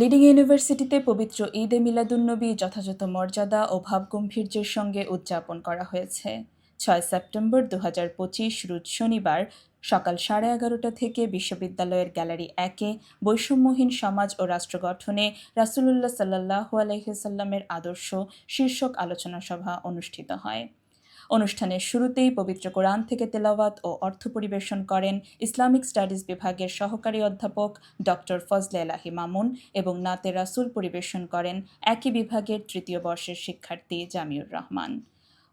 Leading ইউনিভার্সিটিতে পবিত্র ঈদ এ মিলাদুন্নবী যথাযথ মর্যাদা ও ভাবগম্ভীর্যের সঙ্গে উদযাপন করা হয়েছে। ছয় সেপ্টেম্বর দু হাজার পঁচিশ রোজ শনিবার সকাল সাড়ে এগারোটা থেকে বিশ্ববিদ্যালয়ের গ্যালারি একে বৈষম্যহীন সমাজ ও রাষ্ট্র গঠনে রাসুলুল্লাহ সাল্লাহ আলহিসাল্লামের আদর্শ শীর্ষক আলোচনা সভা অনুষ্ঠিত হয়। অনুষ্ঠানের শুরুতেই পবিত্র কোরআন থেকে তেলাওয়াত ও অর্থ পরিবেশন করেন ইসলামিক স্টাডিজ বিভাগের সহকারী অধ্যাপক ডক্টর ফজলে এলাহি মামুন এবং নাতে রাসুল পরিবেশন করেন একই বিভাগের তৃতীয় বর্ষের শিক্ষার্থী জামিউর রহমান।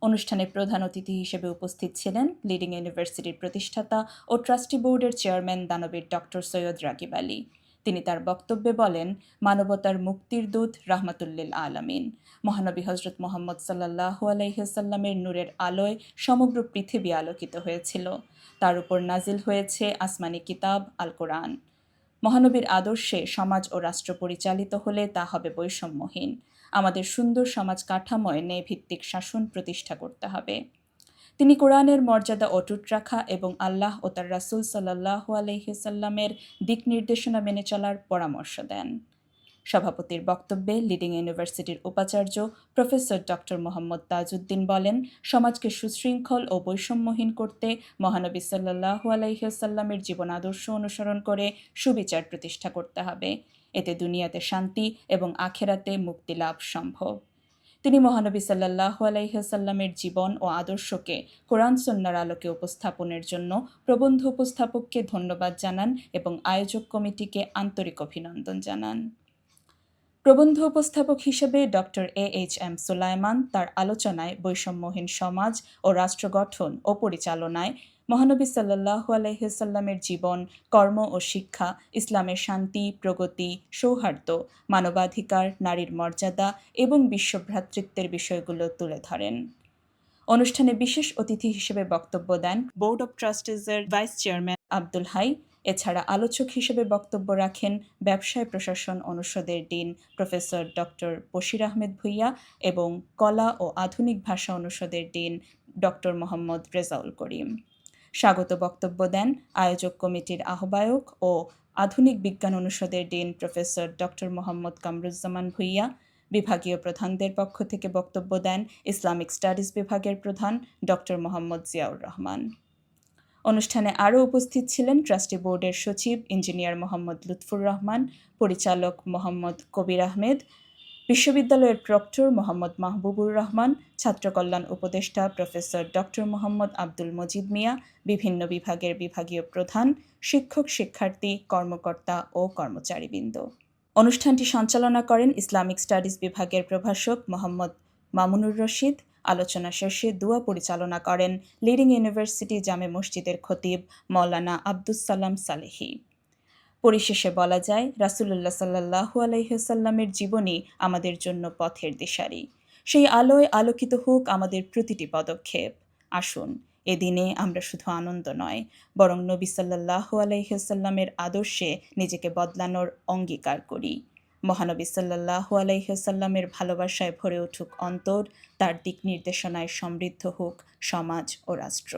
অনুষ্ঠানে প্রধান অতিথি হিসেবে উপস্থিত ছিলেন লিডিং ইউনিভার্সিটির প্রতিষ্ঠাতা ও ট্রাস্টি বোর্ডের চেয়ারম্যান দানবীর ডক্টর সৈয়দ রাগিব আলী। তিনি তার বক্তব্যে বলেন, মানবতার মুক্তির দূত রাহমাতুল্লিল আলামিন। মহানবী হজরত মোহাম্মদ সাল্লাহ আলাইসাল্লামের নূরের আলোয় সমগ্র পৃথিবী আলোকিত হয়েছিল। তার উপর নাজিল হয়েছে আসমানি কিতাব আল কোরআন মহানবীর আদর্শে সমাজ ও রাষ্ট্র পরিচালিত হলে তা হবে বৈষম্যহীন। আমাদের সুন্দর সমাজ কাঠামোয় ন্যায় ভিত্তিক শাসন প্রতিষ্ঠা করতে হবে। তিনি কোরআনের মর্যাদা অটুট রাখা এবং আল্লাহ ও তার রাসুল সাল্লাহ আলহিসাল্লামের দিক নির্দেশনা মেনে চলার পরামর্শ দেন। সভাপতির বক্তব্যে লিডিং ইউনিভার্সিটির উপাচার্য প্রফেসর ডক্টর মোহাম্মদ তাজউদ্দিন বলেন, সমাজকে সুশৃঙ্খল ও বৈষম্যহীন করতে মহানবী সাল্লাহ আলাইসাল্লামের জীবন আদর্শ অনুসরণ করে সুবিচার প্রতিষ্ঠা করতে হবে। এতে দুনিয়াতে শান্তি এবং আখেরাতে মুক্তি লাভ সম্ভব। তিনি মহানবী সাল্লাহ আলাইসাল্লামের জীবন ও আদর্শকে কোরআন সন্ন্যার আলোকে উপস্থাপনের জন্য প্রবন্ধ উপস্থাপককে ধন্যবাদ জানান এবং আয়োজক কমিটিকে আন্তরিক অভিনন্দন জানান। প্রবন্ধ উপস্থাপক হিসেবে doctor A H M Sulaiman তার আলোচনায় বৈষম্যহীন সমাজ ও রাষ্ট্র গঠন ও পরিচালনায় মহানবী সাল্লাহ আলহিসাল্লামের জীবন কর্ম ও শিক্ষা ইসলামের শান্তি প্রগতি সৌহার্দ্য মানবাধিকার নারীর মর্যাদা এবং বিশ্বভ্রাতৃত্বের বিষয়গুলো তুলে ধরেন। অনুষ্ঠানে বিশেষ অতিথি হিসেবে বক্তব্য দেন বোর্ড অব ট্রাস্টিজের ভাইস চেয়ারম্যান আব্দুল হাই। এছাড়া আলোচক হিসেবে বক্তব্য রাখেন ব্যবসায় প্রশাসন অনুষদের dean professor doctor Bashir Ahmed Bhuiyan এবং কলা ও আধুনিক ভাষা অনুষদের ডিন ডক্টর মোহাম্মদ রেজাউল করিম। স্বাগত বক্তব্য দেন আয়োজক কমিটির আহ্বায়ক ও আধুনিক বিজ্ঞান অনুষদের dean professor doctor Mohammad Kamruzzaman Bhuiyan, বিভাগীয় প্রধানদের পক্ষ থেকে বক্তব্য দেন ইসলামিক স্টাডিজ বিভাগের প্রধান ডক্টর মোহাম্মদ জিয়াউর রহমান। অনুষ্ঠানে আরও উপস্থিত ছিলেন ট্রাস্টি বোর্ডের সচিব ইঞ্জিনিয়ার মোহাম্মদ লুৎফুর রহমান, পরিচালক মোহাম্মদ কবির আহমেদ, বিশ্ববিদ্যালয়ের প্রক্টর মোহাম্মদ মাহবুবুর রহমান ছাত্রকল্যাণ উপদেষ্টা প্রফেসর ডক্টর মোহাম্মদ আব্দুল মজিদ মিয়া, বিভিন্ন বিভাগের বিভাগীয় প্রধান, শিক্ষক, শিক্ষার্থী, কর্মকর্তা ও কর্মচারীবৃন্দ। অনুষ্ঠানটি সঞ্চালনা করেন ইসলামিক স্টাডিজ বিভাগের প্রভাষক মোহাম্মদ মামুনুর রশিদ। আলোচনা শেষে দুয়া পরিচালনা করেন লিডিং ইউনিভার্সিটি জামে মসজিদের খতিব মৌলানা আব্দুস সালাম সালেহি। পরিশেষে বলা যায়, রাসুলুল্লাহ সাল্লাহু আলহিহসাল্লামের জীবনী আমাদের জন্য পথের দিশারি। সেই আলোয় আলোকিত হোক আমাদের প্রতিটি পদক্ষেপ। আসুন এদিনে আমরা শুধু আনন্দ নয়, বরং নবী সাল্লাহ আলাইসাল্লামের আদর্শে নিজেকে বদলানোর অঙ্গীকার করি। মহানবী সাল্লাহ আলাইসাল্লামের ভালোবাসায় ভরে উঠুক অন্তর, তার দিক নির্দেশনায় সমৃদ্ধ হোক সমাজ ও রাষ্ট্র।